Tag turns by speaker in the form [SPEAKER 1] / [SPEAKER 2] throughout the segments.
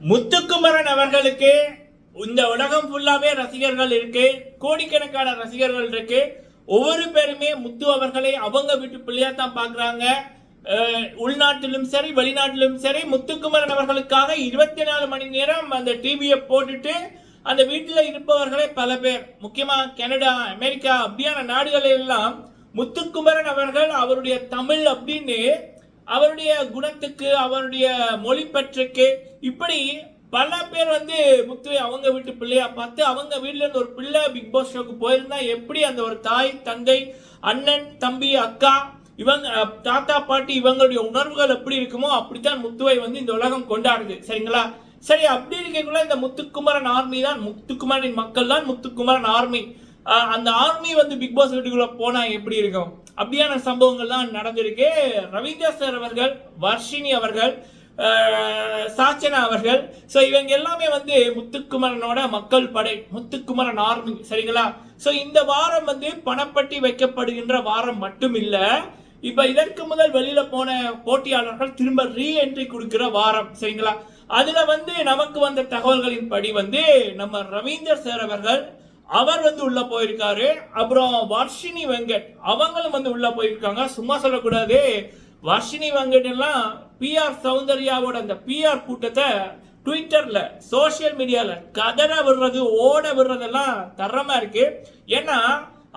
[SPEAKER 1] முத்துக்குமரன் அவர்களுக்கு இந்த உலகம் ஃபுல்லாவே ரசிகர்கள் இருக்கு கோடிக்கணக்கான ரசிகர்கள் இருக்கு. ஒவ்வொரு பேருமே முத்து அவர்களை அவங்க வீட்டு பிள்ளையா தான் பாக்குறாங்க உள்நாட்டிலும் சரி வெளிநாட்டிலும் சரி முத்துக்குமரன் அவர்களுக்காக இருபத்தி நாலு மணி நேரம் அந்த டிவியை போட்டுட்டு அந்த வீட்டில் இருப்பவர்களே பல பேர் முக்கியமாக கனடா அமெரிக்கா அப்படியான நாடுகளில் எல்லாம் முத்துக்குமரன் அவர்கள் அவருடைய தமிழ் அப்படின்னு அவருடைய குணத்துக்கு அவருடைய மொழிப்பற்றுக்கு இப்படி பல பேர் வந்து முத்துவை அவங்க வீட்டு பிள்ளையா பார்த்து அவங்க வீட்ல இருந்து ஒரு பிள்ளை பிக் பாஸ் ஷோக்கு போயிருந்தா எப்படி அந்த ஒரு தாய் தந்தை அண்ணன் தம்பி அக்கா இவங்க தாத்தா பாட்டி இவங்களுடைய உணர்வுகள் எப்படி இருக்குமோ அப்படித்தான் முத்துவை வந்து இந்த உலகம் கொண்டாடுது. சரிங்களா? சரி அப்படி இருக்கக்குள்ள இந்த முத்துக்குமரன் ஆர்மி தான் முத்துக்குமரனின் மக்கள் தான் முத்துக்குமரன் ஆர்மி அந்த ஆர்மி வந்து பிக் பாஸ் வீட்டுக்குள்ள போனா எப்படி இருக்கும்? அப்படியான சம்பவங்கள் தான் நடந்திருக்கு. ரவீந்திர சார் அவர்கள் வர்ஷினி அவர்கள் சாச்சனா அவர்கள். ஸோ இவங்க எல்லாமே வந்து முத்துக்குமரனோட மக்கள் படை முத்துக்குமரன் ஆர்மி சரிங்களா? ஸோ இந்த வாரம் வந்து பணப்பட்டி வைக்கப்படுகின்ற வாரம் மட்டும் இல்லை இப்போ இதற்கு முதல் வெளியில போன போட்டியாளர்கள் திரும்ப ரீ என்ட்ரி கொடுக்கிற வாரம் சரிங்களா? அதுல வந்து நமக்கு வந்த தகவல்களின் படி வந்து நம்ம ரவீந்தர் சார் அவர்கள் அவர் வந்து உள்ள போயிருக்காரு. அப்புறம் வர்ஷினி வெங்கட் அவங்களும் வந்து உள்ள போயிருக்காங்க. சும்மா சொல்லக்கூடாது. வர்ஷினி வெங்கட் எல்லாம் பிஆர் சௌந்தர்யாவோட அந்த பிஆர் கூட்டத்தை ட்விட்டர்ல சோஷியல் மீடியால கதற விடுறது ஓட விடுறதெல்லாம் தரமா இருக்கு. ஏன்னா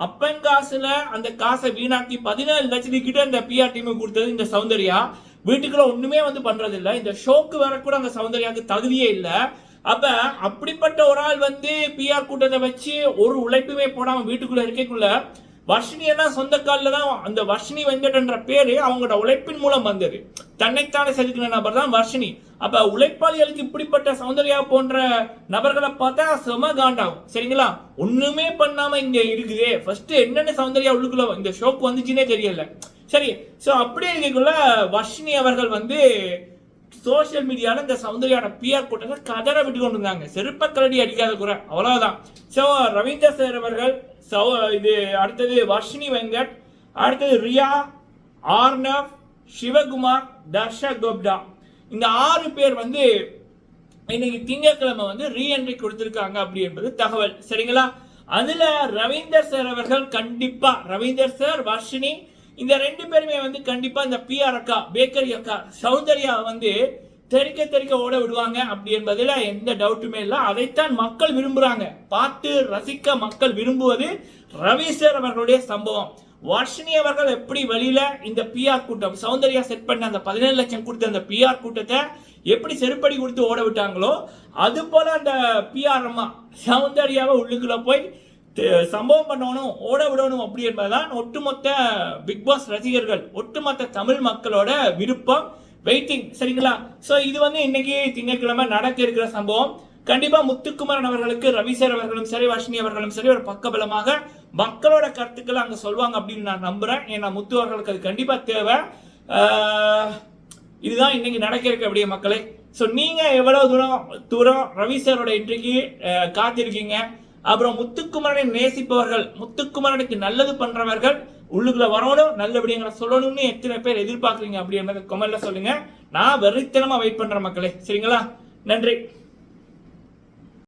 [SPEAKER 1] அப்பன் காசுல அந்த காசை வீணாக்கி பதினேழு லட்சத்துக்கிட்ட இந்த பிஆர் டீம் கொடுத்தது இந்த சௌந்தர்யா. வீட்டுக்குள்ள ஒண்ணுமே வந்து பண்றது இல்லை இந்த ஷோக்கு வர கூட அந்த சௌந்தர்யாவுக்கு தகுதியே இல்லை. அப்ப அப்படிப்பட்ட ஒரு ஆள் வந்து பிஆர் கூட்டத்தை வச்சு ஒரு உழைப்புமே போடாம வீட்டுக்குள்ள இருக்கக்குள்ள வர்ஷினி எல்லாம் சொந்த காலில் தான் அந்த வர்ஷினி வெங்கடன்ற பேரு அவங்களோட உழைப்பின் மூலம் வந்தது. தன்னைத்தானே செதுக்கின நபர் தான் வர்ஷினி. அப்ப உழைப்பாளிகளுக்கு இப்படிப்பட்ட சௌந்தர்யா போன்ற நபர்களை பார்த்தா செம காண்டாகும். சரிங்களா? ஒண்ணுமே பண்ணாம இங்க இருக்குது. ஃபர்ஸ்ட் என்னென்ன சௌந்தர்யா உள்ளுக்குள்ள இந்த ஷோக்கு வந்துச்சுன்னே தெரியல. சரி ஸோ அப்படியே இருக்கக்குள்ள வர்ஷினி அவர்கள் வந்து சோஷியல் மீடியாவில் இந்த சௌந்தர்யான பிஆர் கூட்டத்தில் கதரை விட்டு கொண்டு இருந்தாங்க செருப்ப கலடி அடிக்காத குறை. அவ்வளோதான் ஸோ ரவீந்தர் சார் அவர்கள் சௌ இது அடுத்தது வர்ஷினி வெங்கட் அடுத்தது ரியா ஆர்னவ் சிவகுமார் தர்ஷா கோப்டா. இந்த ஆறு பேர் வந்து இன்னைக்கு திங்கட்கிழமை வந்து ரீஎன்ட்ரி கொடுத்துருக்காங்க அப்படி என்பது தகவல். சரிங்களா? அதில் ரவீந்தர் சார் அவர்கள் கண்டிப்பாக ரவீந்தர் சார் வர்ஷினி இந்த ரெண்டு பேருமே வந்து கண்டிப்பாக இந்த பிஆர் அக்கா பேக்கரி அக்கா சௌந்தர்யா வந்து தெறிக்க தெறிக்க ஓட விடுவாங்க. அப்படி என்பதில் எந்த டவுட்டுமே இல்லை. அதைத்தான் மக்கள் விரும்புகிறாங்க பார்த்து ரசிக்க மக்கள் விரும்புவது ரவீசர் அவர்களுடைய சம்பவம். வர்ஷினி அவர்கள் எப்படி வெளியில இந்த பிஆர் கூட்டம் சௌந்தர்யா செட் பண்ண அந்த பதினேழு லட்சம் கொடுத்த அந்த பிஆர் கூட்டத்தை எப்படி செருப்படி கொடுத்து ஓட விட்டாங்களோ அது போல அந்த பிஆர் அம்மா சௌந்தர்யாவை உள்ளுக்குள்ள போய் சம்பவம் பண்ணணும் ஓட விடணும் அப்படி என்பதுதான் ஒட்டுமொத்த பிக் பாஸ் ரசிகர்கள் ஒட்டுமொத்த தமிழ் மக்களோட விருப்பம் வெயிட்டிங் சரிங்களா? ஸோ இது வந்து இன்னைக்கு திங்கட்கிழமை நடக்க இருக்கிற சம்பவம். கண்டிப்பா முத்துக்குமரன் அவர்களுக்கு ரவி சார் அவர்களும் சரி வர்ஷினி அவர்களும் சரி ஒரு பக்கபலமாக மக்களோட கருத்துக்களை அங்க சொல்வாங்க அப்படின்னு நான் நம்புறேன். ஏன்னா முத்து அவர்களுக்கு அது கண்டிப்பா தேவை. இதுதான் இன்னைக்கு நடக்க இருக்க அப்படியே மக்களே. ஸோ நீங்க எவ்வளவு தூரம் தூரம் ரவி சாரோட காத்திருக்கீங்க? அப்புறம் முத்துக்குமரனை நேசிப்பவர்கள் முத்துக்குமரனுக்கு நல்லது பண்றவர்கள் உள்ளுக்குள்ள வரணும் நல்ல விடயங்களை சொல்லணும்னு எத்தனை பேர் எதிர்பார்க்குறீங்க அப்படின்றத கொமல்ல சொல்லுங்க. நான் வெறித்தனமா வெயிட் பண்ற மக்களே. சரிங்களா? நன்றி.